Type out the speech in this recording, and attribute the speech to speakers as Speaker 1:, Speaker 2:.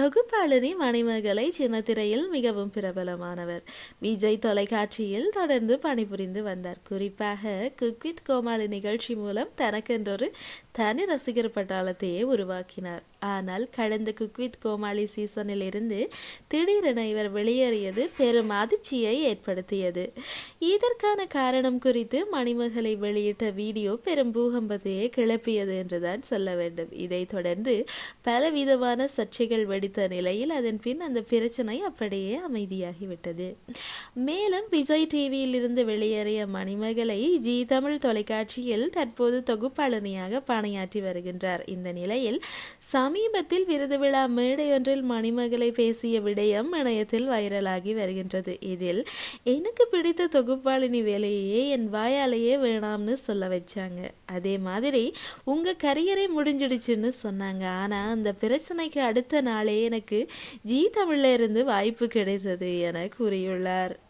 Speaker 1: தொகுப்பாளினி மணிமகளை சின்னத்திரையில் மிகவும் பிரபலமானவர். விஜய் தொலைக்காட்சியில் தொடர்ந்து பணிபுரிந்து வந்தார். குறிப்பாக குக்வித் கோமாளி நிகழ்ச்சி மூலம் தனக்கென்றொரு தனி ரசிகர் பட்டாளத்தையே உருவாக்கினார். ஆனால் கடந்த குக் வித் கோமாளி சீசனில் இருந்து திடீரென இவர் வெளியேறியது பெரும் அதிர்ச்சியை ஏற்படுத்தியது. இதற்கான காரணம் குறித்து மணிமகளை வெளியிட்ட வீடியோ பெரும் பூகம்பத்தையே கிளப்பியது என்றுதான் சொல்ல வேண்டும். இதைத் தொடர்ந்து பலவிதமான சர்ச்சைகள் வெடித்த நிலையில் அதன் பின் அந்த பிரச்சனை அப்படியே அமைதியாகிவிட்டது. மேலும் விஜய் டிவியில் இருந்து வெளியேறிய மணிமகளை ஜி தமிழ் தொலைக்காட்சியில் தற்போது தொகுப்பாளனியாக பணியாற்றி வருகின்றார். இந்த நிலையில் சமீபத்தில் விருது விழா மேடையொன்றில் மணிமகளை பேசிய விடயம் இணையத்தில் வைரலாகி வருகின்றது. இதில் எனக்கு பிடித்த தொகுப்பாளினி வேலையே என் வாயாலேயே வேணாம்னு சொல்ல வச்சாங்க. அதே மாதிரி உங்க கரியரை முடிஞ்சிடுச்சுன்னு சொன்னாங்க. ஆனா அந்த பிரச்சனைக்கு அடுத்த நாளே எனக்கு ஜி தமிழ்ல இருந்து வாய்ப்பு கிடைத்தது என கூறியுள்ளார்.